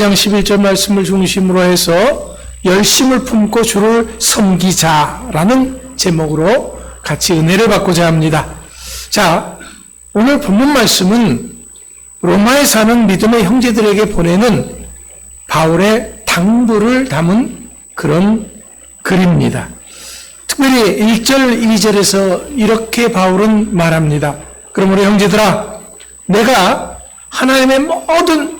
12장 11절 말씀을 중심으로 해서 열심을 품고 주를 섬기자라는 제목으로 같이 은혜를 받고자 합니다. 자, 오늘 본문 말씀은 로마에 사는 믿음의 형제들에게 보내는 바울의 당부를 담은 그런 글입니다. 특별히 1절, 2절에서 이렇게 바울은 말합니다. 그러므로 형제들아, 내가 하나님의 모든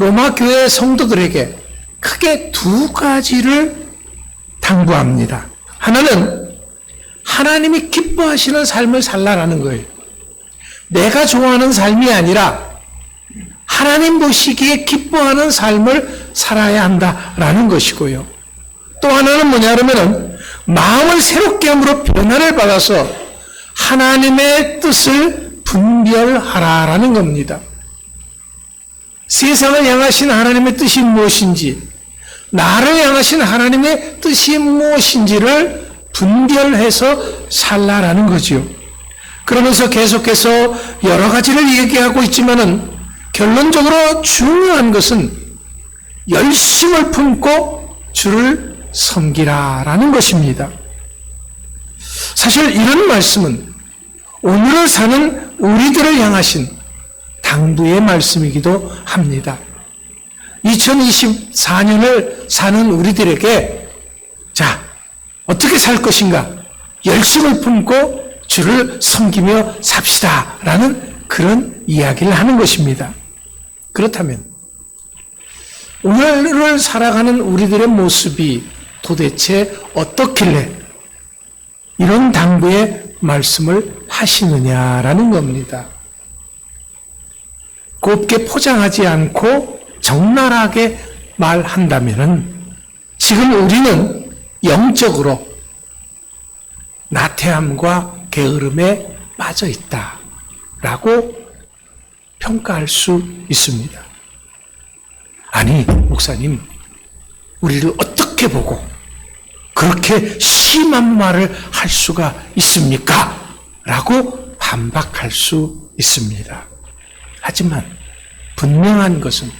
로마 교회 성도들에게 크게 두 가지를 당부합니다. 하나는 하나님이 기뻐하시는 삶을 살라라는 거예요. 내가 좋아하는 삶이 아니라 하나님 보시기에 기뻐하는 삶을 살아야 한다라는 것이고요. 또 하나는 뭐냐 그러면은 마음을 새롭게 함으로 변화를 받아서 하나님의 뜻을 분별하라라는 겁니다. 세상을 향하신 하나님의 뜻이 무엇인지, 나를 향하신 하나님의 뜻이 무엇인지를 분별해서 살라라는 거지요. 그러면서 계속해서 여러 가지를 얘기하고 있지만은 결론적으로 중요한 것은 열심을 품고 주를 섬기라라는 것입니다. 사실 이런 말씀은 오늘을 사는 우리들을 향하신 당부의 말씀이기도 합니다. 2024년을 사는 우리들에게 자, 어떻게 살 것인가? 열심을 품고 주를 섬기며 삽시다. 라는 그런 이야기를 하는 것입니다. 그렇다면, 오늘을 살아가는 우리들의 모습이 도대체 어떻길래 이런 당부의 말씀을 하시느냐라는 겁니다. 곱게 포장하지 않고 적나라하게 말한다면은 지금 우리는 영적으로 나태함과 게으름에 빠져 있다 라고 평가할 수 있습니다. 아니, 목사님, 우리를 어떻게 보고 그렇게 심한 말을 할 수가 있습니까? 라고 반박할 수 있습니다. 하지만 분명한 것은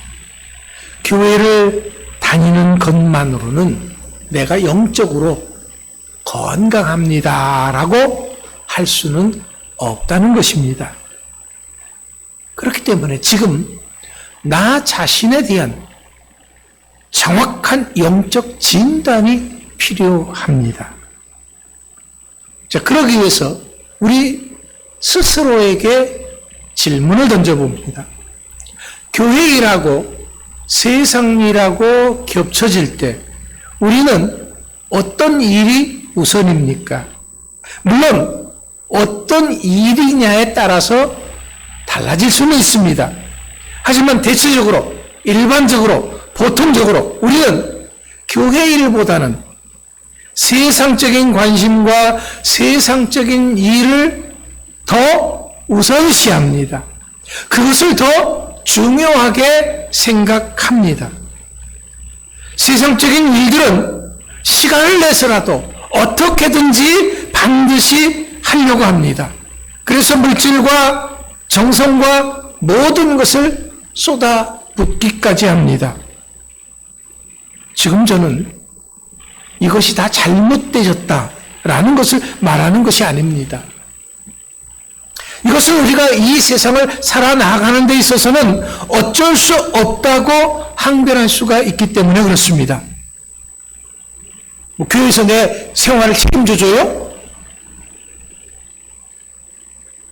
교회를 다니는 것만으로는 내가 영적으로 건강합니다라고 할 수는 없다는 것입니다. 그렇기 때문에 지금 나 자신에 대한 정확한 영적 진단이 필요합니다. 자, 그러기 위해서 우리 스스로에게 질문을 던져봅니다. 교회 일하고 세상 일하고 겹쳐질 때 우리는 어떤 일이 우선입니까? 물론 어떤 일이냐에 따라서 달라질 수는 있습니다. 하지만 대체적으로 일반적으로 보통적으로 우리는 교회 일보다는 세상적인 관심과 세상적인 일을 더 우선시합니다. 그것을 더 중요하게 생각합니다. 세상적인 일들은 시간을 내서라도 어떻게든지 반드시 하려고 합니다. 그래서 물질과 정성과 모든 것을 쏟아붓기까지 합니다. 지금 저는 이것이 다 잘못되었다라는 것을 말하는 것이 아닙니다. 이것은 우리가 이 세상을 살아나가는 데 있어서는 어쩔 수 없다고 항변할 수가 있기 때문에 그렇습니다. 뭐 교회에서 내 생활을 책임져줘요?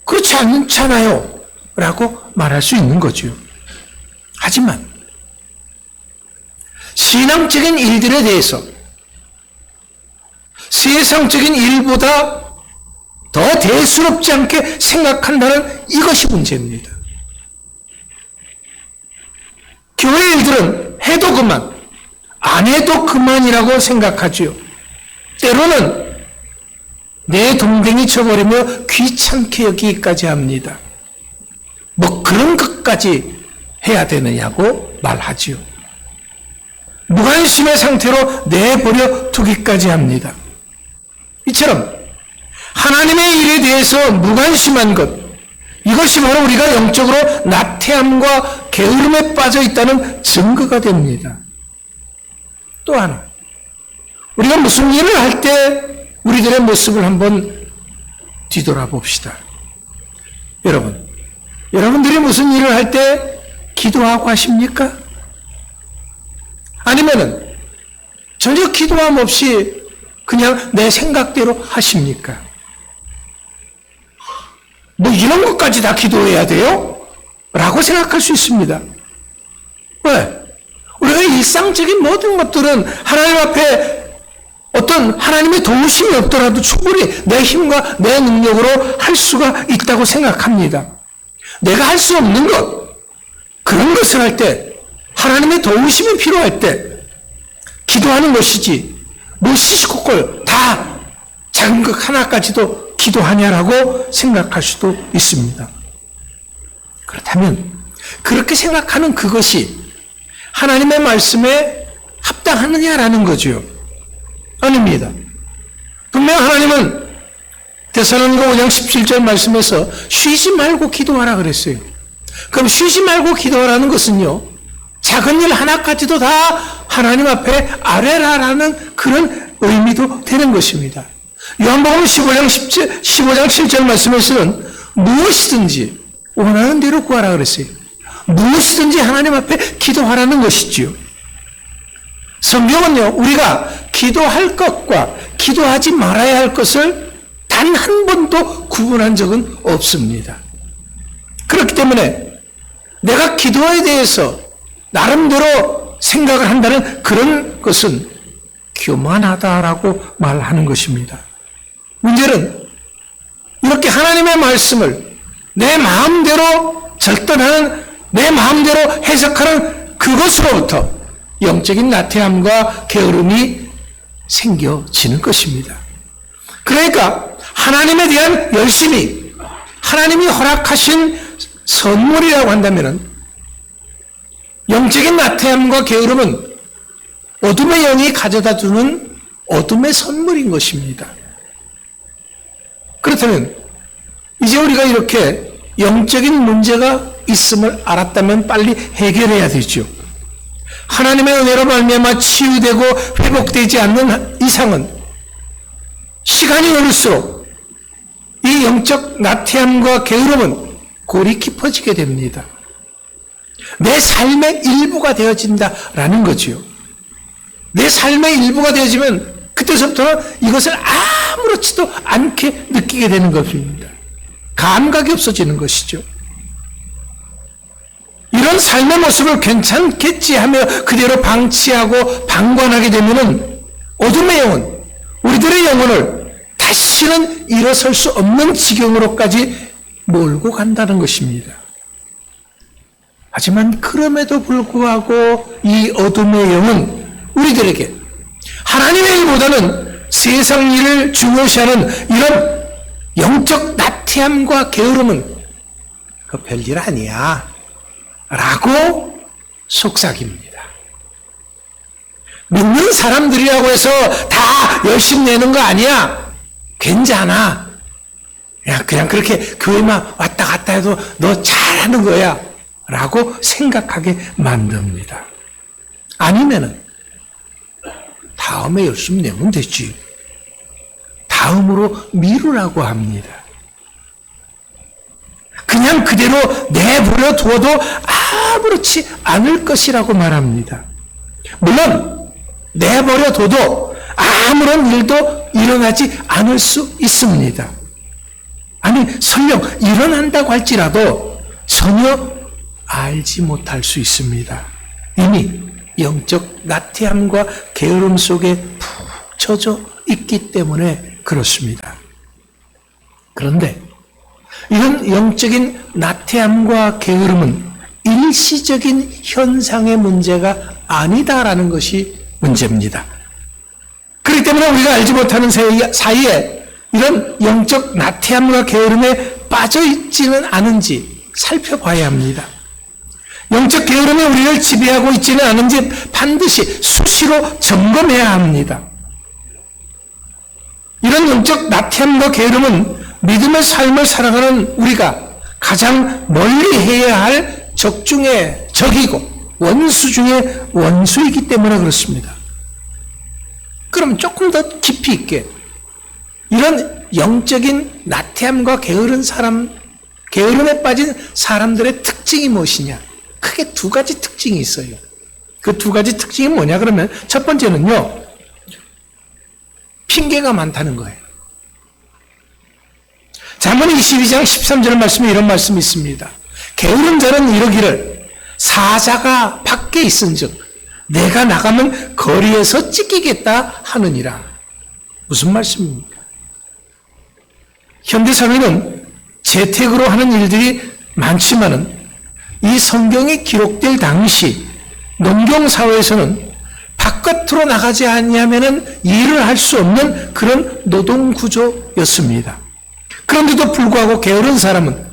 그렇지 않잖아요. 라고 말할 수 있는 거죠. 하지만, 신앙적인 일들에 대해서 세상적인 일보다 더 대수롭지 않게 생각한다는 이것이 문제입니다. 교회 일들은 해도 그만, 안 해도 그만이라고 생각하지요. 때로는 내 동댕이 쳐버리며 귀찮게 여기기까지 합니다. 뭐 그런 것까지 해야 되느냐고 말하지요. 무관심의 상태로 내버려 두기까지 합니다. 이처럼 하나님의 일에 대해서 무관심한 것, 이것이 바로 우리가 영적으로 나태함과 게으름에 빠져 있다는 증거가 됩니다. 또 하나, 우리가 무슨 일을 할 때 우리들의 모습을 한번 뒤돌아봅시다. 여러분, 여러분들이 무슨 일을 할 때 기도하고 하십니까? 아니면은 전혀 기도함 없이 그냥 내 생각대로 하십니까? 뭐 이런 것까지 다 기도해야 돼요? 라고 생각할 수 있습니다. 왜? 우리가 일상적인 모든 것들은 하나님 앞에 어떤 하나님의 도우심이 없더라도 충분히 내 힘과 내 능력으로 할 수가 있다고 생각합니다. 내가 할 수 없는 것, 그런 것을 할 때, 하나님의 도우심이 필요할 때, 기도하는 것이지, 뭐 시시콜콜 다 작은 것 하나까지도 기도하냐라고 생각할 수도 있습니다. 그렇다면, 그렇게 생각하는 그것이 하나님의 말씀에 합당하느냐라는 거죠. 아닙니다. 분명 하나님은 대사로니가 5장 17절 말씀에서 쉬지 말고 기도하라 그랬어요. 그럼 쉬지 말고 기도하라는 것은요. 작은 일 하나까지도 다 하나님 앞에 아뢰라라는 그런 의미도 되는 것입니다. 요한복음 15장 17, 15장 7절 말씀에서는 무엇이든지 원하는 대로 구하라 그랬어요. 무엇이든지 하나님 앞에 기도하라는 것이지요. 성경은요, 우리가 기도할 것과 기도하지 말아야 할 것을 단 한 번도 구분한 적은 없습니다. 그렇기 때문에 내가 기도에 대해서 나름대로 생각을 한다는 그런 것은 교만하다라고 말하는 것입니다. 문제는 이렇게 하나님의 말씀을 내 마음대로 절단하는 내 마음대로 해석하는 그것으로부터 영적인 나태함과 게으름이 생겨지는 것입니다. 그러니까 하나님에 대한 열심이 하나님이 허락하신 선물이라고 한다면 영적인 나태함과 게으름은 어둠의 영이 가져다 주는 어둠의 선물인 것입니다. 그렇다면 이제 우리가 이렇게 영적인 문제가 있음을 알았다면 빨리 해결해야 되죠. 하나님의 은혜로 말미암아 치유되고 회복되지 않는 이상은 시간이 흐를수록 이 영적 나태함과 게으름은 골이 깊어지게 됩니다. 내 삶의 일부가 되어진다라는 거지요. 내 삶의 일부가 되어지면 그때서부터는 이것을 아 무렇지도 않게 느끼게 되는 것입니다. 감각이 없어지는 것이죠. 이런 삶의 모습을 괜찮겠지 하며 그대로 방치하고 방관하게 되면은 어둠의 영혼, 우리들의 영혼을 다시는 일어설 수 없는 지경으로까지 몰고 간다는 것입니다. 하지만 그럼에도 불구하고 이 어둠의 영은 우리들에게 하나님의 일보다는 세상 일을 중요시하는 이런 영적 나태함과 게으름은 그 별일 아니야. 라고 속삭입니다. 믿는 사람들이라고 해서 다 열심히 내는 거 아니야. 괜찮아. 그냥, 그냥 그렇게 교회만 왔다 갔다 해도 너 잘하는 거야. 라고 생각하게 만듭니다. 아니면은, 다음에 열심히 내면 되지. 다음으로 미루라고 합니다. 그냥 그대로 내버려 두어도 아무렇지 않을 것이라고 말합니다. 물론 내버려 둬도 아무런 일도 일어나지 않을 수 있습니다. 아니 설령 일어난다고 할지라도 전혀 알지 못할 수 있습니다. 이미 영적 나태함과 게으름 속에 푹 젖어 있기 때문에 그렇습니다. 그런데 이런 영적인 나태함과 게으름은 일시적인 현상의 문제가 아니다라는 것이 문제입니다. 그렇기 때문에 우리가 알지 못하는 사이- 사이에 이런 영적 나태함과 게으름에 빠져 있지는 않은지 살펴봐야 합니다. 영적 게으름이 우리를 지배하고 있지는 않은지 반드시 수시로 점검해야 합니다. 이런 영적 나태함과 게으름은 믿음의 삶을 살아가는 우리가 가장 멀리 해야 할 적 중에 적이고 원수 중에 원수이기 때문에 그렇습니다. 그럼 조금 더 깊이 있게 이런 영적인 나태함과 게으른 사람, 게으름에 빠진 사람들의 특징이 무엇이냐? 크게 두 가지 특징이 있어요. 그 두 가지 특징이 뭐냐? 그러면 첫 번째는요, 핑계가 많다는 거예요. 잠언 22장 13절 말씀에 이런 말씀이 있습니다. 게으른 자는 이러기를 사자가 밖에 있은즉 내가 나가면 거리에서 찢기겠다 하느니라. 무슨 말씀입니까? 현대 사회는 재택으로 하는 일들이 많지만은 이 성경이 기록될 당시 농경 사회에서는 바깥으로 나가지 아니하면은 일을 할 수 없는 그런 노동 구조였습니다. 그런데도 불구하고 게으른 사람은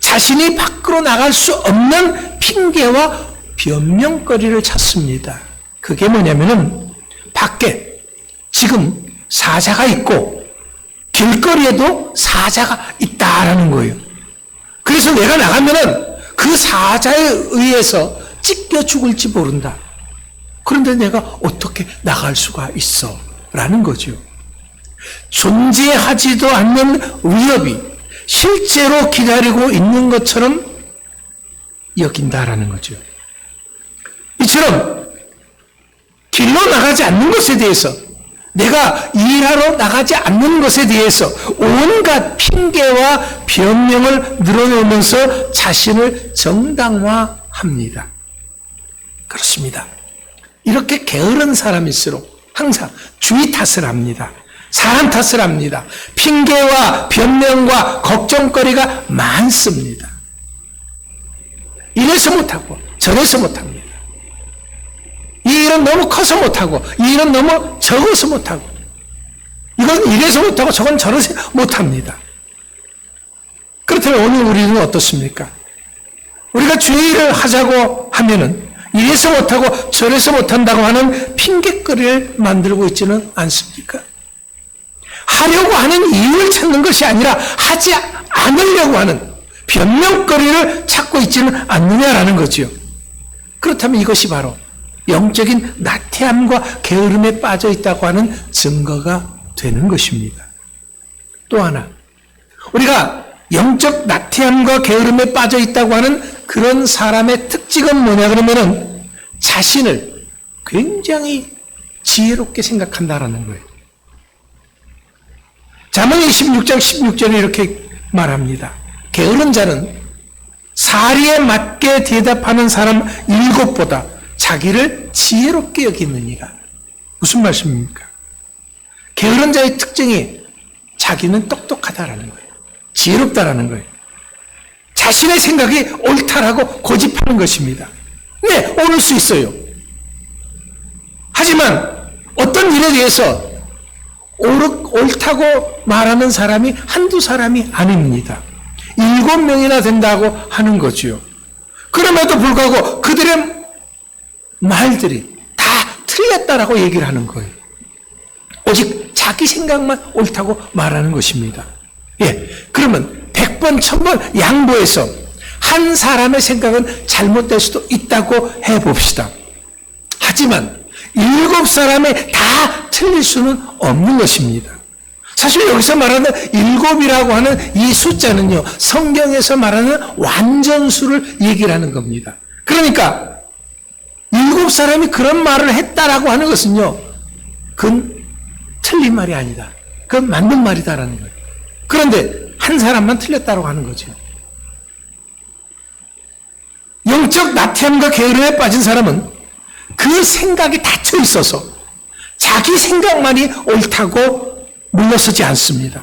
자신이 밖으로 나갈 수 없는 핑계와 변명거리를 찾습니다. 그게 뭐냐면은 밖에 지금 사자가 있고 길거리에도 사자가 있다라는 거예요. 그래서 내가 나가면은 그 사자에 의해서 찢겨 죽을지 모른다. 그런데 내가 어떻게 나갈 수가 있어? 라는 거죠. 존재하지도 않는 위협이 실제로 기다리고 있는 것처럼 여긴다라는 거죠. 이처럼 길로 나가지 않는 것에 대해서 내가 일하러 나가지 않는 것에 대해서 온갖 핑계와 변명을 늘어놓으면서 자신을 정당화합니다. 그렇습니다. 이렇게 게으른 사람일수록 항상 주의 탓을 합니다. 사람 탓을 합니다. 핑계와 변명과 걱정거리가 많습니다. 이래서 못하고 저래서 못합니다. 이 일은 너무 커서 못하고 이 일은 너무 적어서 못하고 이건 이래서 못하고 저건 저래서 못합니다. 그렇다면 오늘 우리는 어떻습니까? 우리가 주의를 하자고 하면은 이래서 못하고 저래서 못한다고 하는 핑계거리를 만들고 있지는 않습니까? 하려고 하는 이유를 찾는 것이 아니라 하지 않으려고 하는 변명거리를 찾고 있지는 않느냐라는 거지요. 그렇다면 이것이 바로 영적인 나태함과 게으름에 빠져 있다고 하는 증거가 되는 것입니다. 또 하나, 우리가 영적 나태함과 게으름에 빠져 있다고 하는 그런 사람의 특징은 뭐냐 그러면은 자신을 굉장히 지혜롭게 생각한다라는 거예요. 잠언 26장 16절에 이렇게 말합니다. 게으른 자는 사리에 맞게 대답하는 사람 일곱보다 자기를 지혜롭게 여기느니라. 무슨 말씀입니까? 게으른 자의 특징이 자기는 똑똑하다라는 거예요. 지혜롭다라는 거예요. 자신의 생각이 옳다라고 고집하는 것입니다. 네, 옳을 수 있어요. 하지만 어떤 일에 대해서 옳, 옳다고 말하는 사람이 한두 사람이 아닙니다. 일곱 명이나 된다고 하는 거지요. 그럼에도 불구하고 그들의 말들이 다 틀렸다라고 얘기를 하는 거예요. 오직 자기 생각만 옳다고 말하는 것입니다. 예. 그러면 백번, 천번 양보해서 한 사람의 생각은 잘못될 수도 있다고 해 봅시다. 하지만 일곱 사람의 다 틀릴 수는 없는 것입니다. 사실 여기서 말하는 일곱이라고 하는 이 숫자는요, 성경에서 말하는 완전수를 얘기를 하는 겁니다. 그러니까, 일곱 사람이 그런 말을 했다라고 하는 것은요, 그건 틀린 말이 아니다. 그건 맞는 말이다라는 거예요. 그런데 한 사람만 틀렸다고 하는 거죠. 영적 나태함과 게으름에 빠진 사람은 그 생각이 닫혀 있어서 자기 생각만이 옳다고 물러서지 않습니다.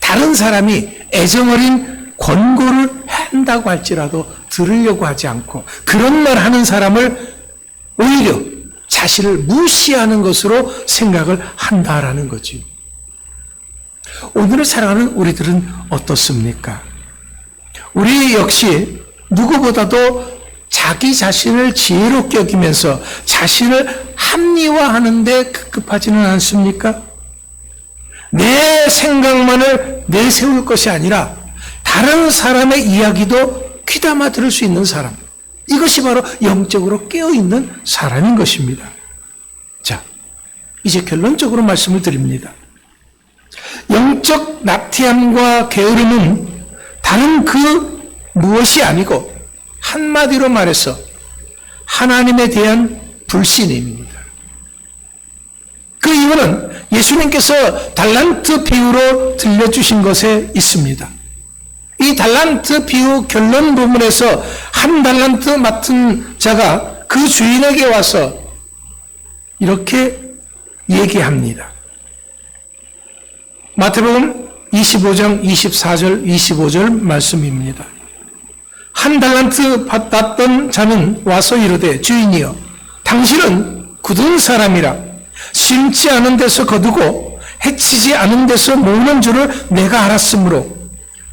다른 사람이 애정어린 권고를 한다고 할지라도 들으려고 하지 않고 그런 말 하는 사람을 오히려 자신을 무시하는 것으로 생각을 한다라는 거지요. 오늘을 살아가는 우리들은 어떻습니까? 우리 역시 누구보다도 자기 자신을 지혜롭게 여기면서 자신을 합리화하는데 급급하지는 않습니까? 내 생각만을 내세울 것이 아니라 다른 사람의 이야기도 귀담아 들을 수 있는 사람. 이것이 바로 영적으로 깨어있는 사람인 것입니다. 자, 이제 결론적으로 말씀을 드립니다. 영적 나티함과 게으름은 다른 그 무엇이 아니고 한마디로 말해서 하나님에 대한 불신입니다. 그 이유는 예수님께서 달란트 비유로 들려주신 것에 있습니다. 이 달란트 비유 결론 부분에서 한 달란트 맡은 자가 그 주인에게 와서 이렇게 얘기합니다. 마태복음 25장 24절 25절 말씀입니다. 한 달란트 받았던 자는 와서 이르되 주인이여 당신은 굳은 사람이라 심지 않은 데서 거두고 해치지 않은 데서 모으는 줄을 내가 알았으므로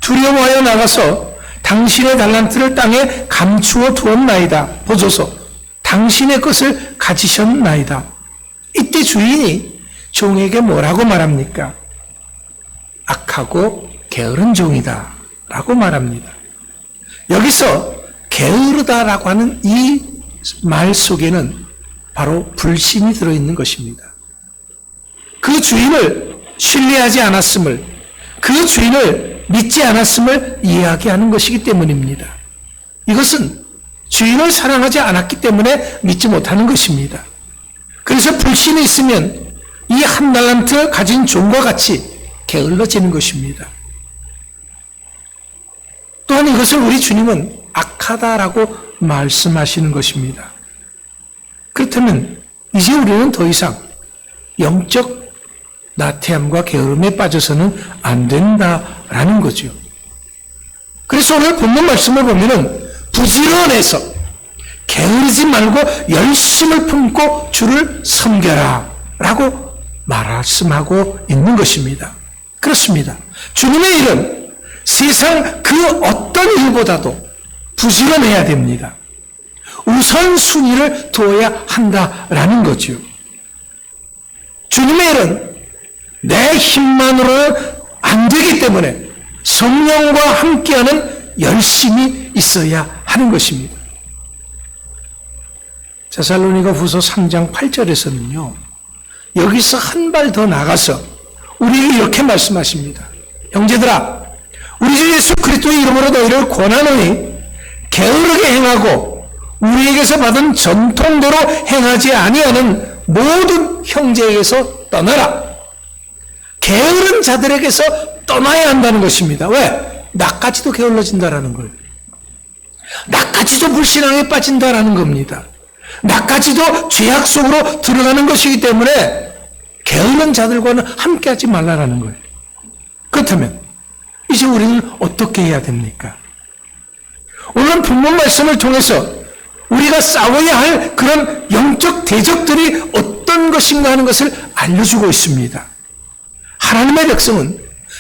두려워하여 나가서 당신의 달란트를 땅에 감추어 두었나이다. 보소서 당신의 것을 가지셨나이다. 이때 주인이 종에게 뭐라고 말합니까? 악하고 게으른 종이다. 라고 말합니다. 여기서 게으르다라고 하는 이 말 속에는 바로 불신이 들어있는 것입니다. 그 주인을 신뢰하지 않았음을, 그 주인을 믿지 않았음을 이야기하는 것이기 때문입니다. 이것은 주인을 사랑하지 않았기 때문에 믿지 못하는 것입니다. 그래서 불신이 있으면 이 한 달란트 가진 종과 같이 게을러지는 것입니다. 또한 이것을 우리 주님은 악하다라고 말씀하시는 것입니다. 그렇다면 이제 우리는 더 이상 영적 나태함과 게으름에 빠져서는 안 된다라는 거죠. 그래서 오늘 본문 말씀을 보면은 부지런해서 게으르지 말고 열심을 품고 주를 섬겨라 라고 말씀하고 있는 것입니다. 그렇습니다. 주님의 일은 세상 그 어떤 일보다도 부지런해야 됩니다. 우선순위를 두어야 한다라는 거죠. 주님의 일은 내 힘만으로는 안 되기 때문에 성령과 함께하는 열심이 있어야 하는 것입니다. 자살로니가 후서 3장 8절에서는요, 여기서 한 발 더 나가서 우리에게 이렇게 말씀하십니다. 형제들아, 우리 주 예수 그리스도의 이름으로 너희를 권하노니 게으르게 행하고 우리에게서 받은 전통대로 행하지 아니하는 모든 형제에게서 떠나라. 게으른 자들에게서 떠나야 한다는 것입니다. 왜? 나까지도 게을러진다라는 거예요. 나까지도 불신앙에 빠진다라는 겁니다. 나까지도 죄악 속으로 들어가는 것이기 때문에 게으른 자들과는 함께하지 말라라는 거예요. 그렇다면 이제 우리는 어떻게 해야 됩니까? 오늘 본문 말씀을 통해서 우리가 싸워야 할 그런 영적 대적들이 어떤 것인가 하는 것을 알려주고 있습니다. 하나님의 백성은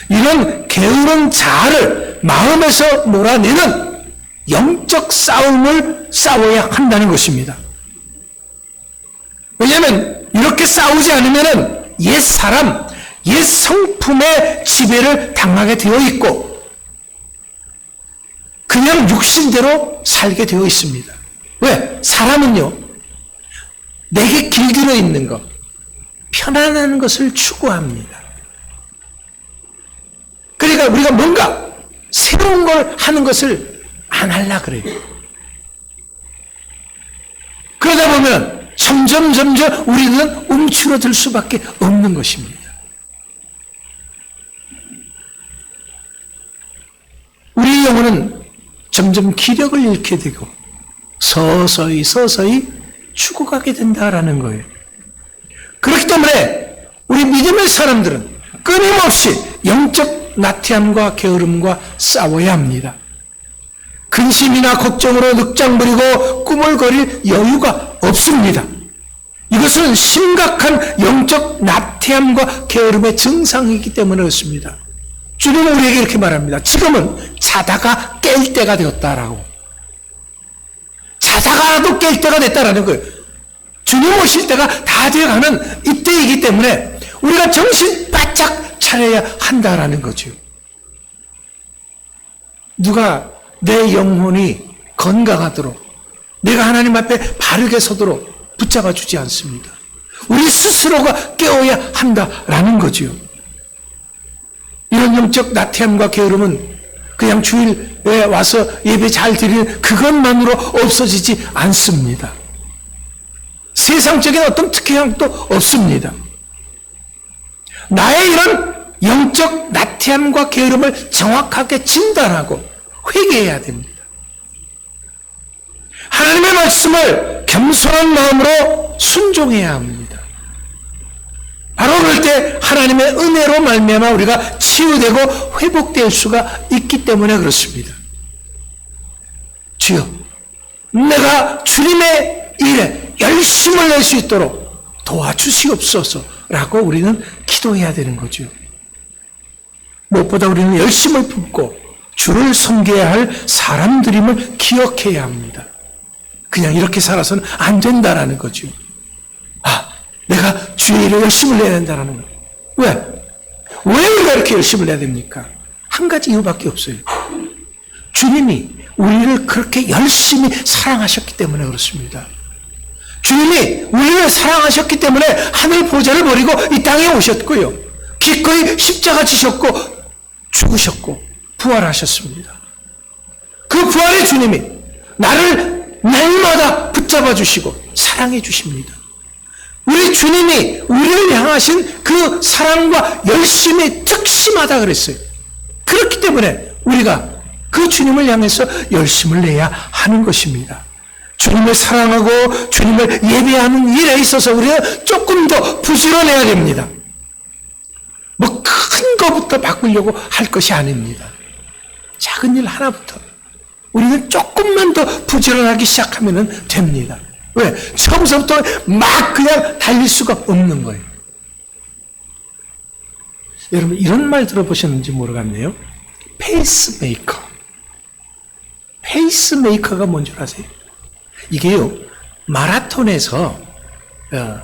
이런 게으른 자아를 마음에서 몰아내는 영적 싸움을 싸워야 한다는 것입니다. 왜냐하면 이렇게 싸우지 않으면 옛 사람, 옛 성품의 지배를 당하게 되어 있고 그냥 육신대로 살게 되어 있습니다. 왜? 사람은요, 내게 길들여 있는 것, 편안한 것을 추구합니다. 그러니까 우리가 뭔가 새로운 걸 하는 것을 안 하려 그래요. 그러다 보면 점점 점점 우리는 움츠러들 수밖에 없는 것입니다. 우리 영혼은 점점 기력을 잃게 되고 서서히 서서히 죽어가게 된다라는 거예요. 그렇기 때문에 우리 믿음의 사람들은 끊임없이 영적 나태함과 게으름과 싸워야 합니다. 근심이나 걱정으로 늑장 부리고 꿈을 거릴 여유가 없습니다. 이것은 심각한 영적 나태함과 게으름의 증상이기 때문에 그렇습니다. 주님은 우리에게 이렇게 말합니다. 지금은 자다가 깰 때가 되었다라고. 자다가도 깰 때가 됐다라는 거예요. 주님 오실 때가 다 되어가는 이때이기 때문에 우리가 정신 바짝 차려야 한다라는 거죠. 누가 내 영혼이 건강하도록 내가 하나님 앞에 바르게 서도록 붙잡아 주지 않습니다. 우리 스스로가 깨어야 한다라는 거지요. 이런 영적 나태함과 게으름은 그냥 주일에 와서 예배 잘 드리는 그것만으로 없어지지 않습니다. 세상적인 어떤 특혜함도 없습니다. 나의 이런 영적 나태함과 게으름을 정확하게 진단하고 회개해야 됩니다. 하나님의 말씀을 겸손한 마음으로 순종해야 합니다. 바로 그럴 때 하나님의 은혜로 말미암아 우리가 치유되고 회복될 수가 있기 때문에 그렇습니다. 주여, 내가 주님의 일에 열심을 낼 수 있도록 도와주시옵소서라고 우리는 기도해야 되는 거죠. 무엇보다 우리는 열심을 품고 주를 섬겨야 할 사람들임을 기억해야 합니다. 그냥 이렇게 살아서는 안 된다라는 거죠. 아, 내가 주의 일에 열심을 내야 된다는 거예요. 왜? 왜 우리가 이렇게 열심을 내야 됩니까? 한 가지 이유밖에 없어요. 주님이 우리를 그렇게 열심히 사랑하셨기 때문에 그렇습니다. 주님이 우리를 사랑하셨기 때문에 하늘 보좌를 버리고 이 땅에 오셨고요. 기꺼이 십자가 지셨고 죽으셨고 부활하셨습니다. 그 부활의 주님이 나를 날마다 붙잡아 주시고 사랑해 주십니다. 우리 주님이 우리를 향하신 그 사랑과 열심이 특심하다 그랬어요. 그렇기 때문에 우리가 그 주님을 향해서 열심을 내야 하는 것입니다. 주님을 사랑하고 주님을 예배하는 일에 있어서 우리가 조금 더 부지런해야 됩니다. 뭐큰 거부터 바꾸려고 할 것이 아닙니다. 작은 일 하나부터 우리는 조금만 더 부지런하기 시작하면 됩니다. 왜? 처음부터 막 그냥 달릴 수가 없는 거예요. 여러분 이런 말 들어보셨는지 모르겠네요. 페이스메이커. 페이스메이커가 뭔 줄 아세요? 이게요 마라톤에서 어,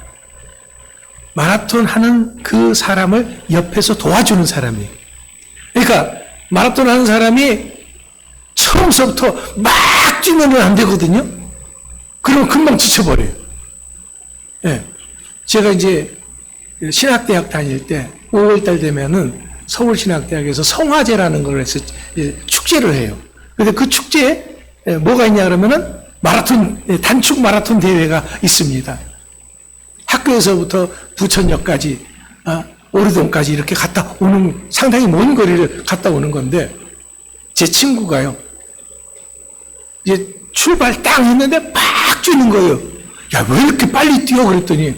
마라톤 하는 그 사람을 옆에서 도와주는 사람이에요. 그러니까 마라톤 하는 사람이 처음서부터 막 뛰면 안 되거든요. 그러면 금방 지쳐버려요. 예. 제가 이제 신학대학 다닐 때 5월달 되면은 서울신학대학에서 성화제라는 걸 해서 축제를 해요. 근데 그 축제에 뭐가 있냐 그러면은 마라톤, 단축 마라톤 대회가 있습니다. 학교에서부터 부천역까지, 아, 오르동까지 이렇게 갔다 오는, 상당히 먼 거리를 갔다 오는 건데, 제 친구가요, 이제 출발 딱 했는데 막 뛰는 거예요. 야, 왜 이렇게 빨리 뛰어? 그랬더니,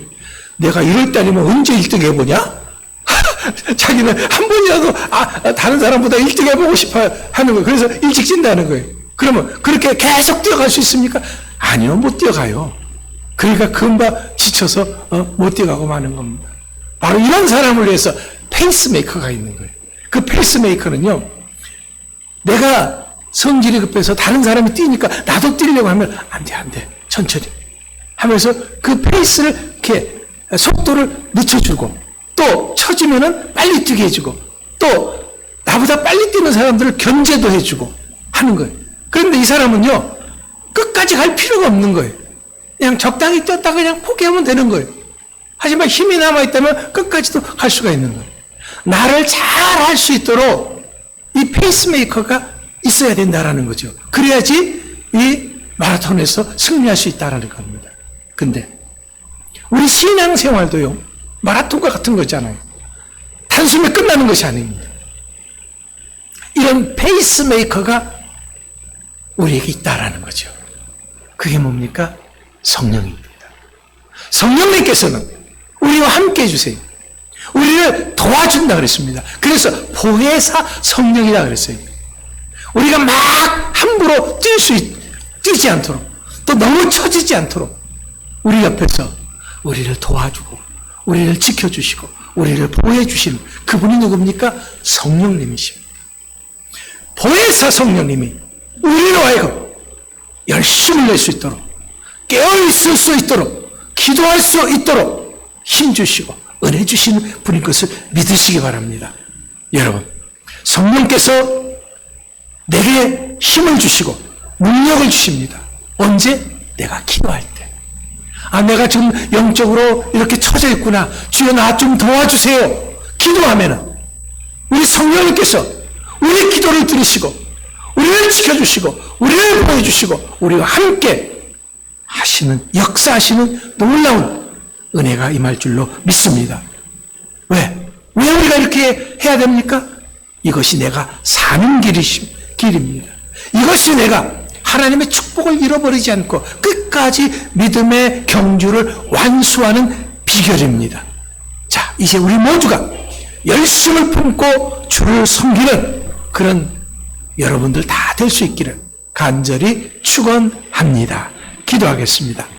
내가 이럴 때 아니면 언제 1등 해보냐? 자기는 한 번이라도, 아, 다른 사람보다 1등 해보고 싶어 하는 거예요. 그래서 일찍 찐다는 거예요. 그러면 그렇게 계속 뛰어갈 수 있습니까? 아니요, 못 뛰어가요. 그러니까 금방 지쳐서 어, 못 뛰어가고 마는 겁니다. 바로 이런 사람을 위해서 페이스메이커가 있는 거예요. 그 페이스메이커는요, 내가 성질이 급해서 다른 사람이 뛰니까 나도 뛰려고 하면 안 돼, 안 돼. 천천히. 하면서 그 페이스를 이렇게 속도를 늦춰주고 또 처지면은 빨리 뛰게 해주고 또 나보다 빨리 뛰는 사람들을 견제도 해주고 하는 거예요. 그런데 이 사람은요, 끝까지 갈 필요가 없는 거예요. 그냥 적당히 뛰었다 그냥 포기하면 되는 거예요. 하지만 힘이 남아있다면 끝까지도 갈 수가 있는 거예요. 나를 잘 할 수 있도록 이 페이스메이커가 있어야 된다라는 거죠. 그래야지 이 마라톤에서 승리할 수 있다라는 겁니다. 근데 우리 신앙 생활도요, 마라톤과 같은 거잖아요. 단숨에 끝나는 것이 아닙니다. 이런 페이스메이커가 우리에게 있다라는 거죠. 그게 뭡니까? 성령입니다. 성령님께서는 우리와 함께 해주세요. 우리를 도와준다 그랬습니다. 그래서 보혜사 성령이라 그랬어요. 우리가 막 함부로 뛸 수, 뛰지 않도록 또 너무 처지지 않도록 우리 옆에서 우리를 도와주고 우리를 지켜주시고 우리를 보호해주시는 그분이 누굽니까? 성령님이십니다. 보혜사 성령님이 우리로 하여금 열심을 낼 수 있도록 깨어있을 수 있도록 기도할 수 있도록 힘 주시고 은혜 주시는 분인 것을 믿으시기 바랍니다. 여러분 성령께서 내게 힘을 주시고 능력을 주십니다. 언제? 내가 기도할 때. 아, 내가 지금 영적으로 이렇게 처져 있구나. 주여 나 좀 도와주세요. 기도하면은 우리 성령님께서 우리 기도를 들으시고 우리를 지켜주시고 우리를 보여주시고 우리와 함께 하시는 역사하시는 놀라운 은혜가 임할 줄로 믿습니다. 왜? 왜 우리가 이렇게 해야 됩니까? 이것이 내가 사는 길이심, 길입니다. 이것이 내가 하나님의 축복을 잃어버리지 않고 끝까지 믿음의 경주를 완수하는 비결입니다. 자, 이제 우리 모두가 열심을 품고 주를 섬기는 그런 여러분들 다 될 수 있기를 간절히 축원합니다. 기도하겠습니다.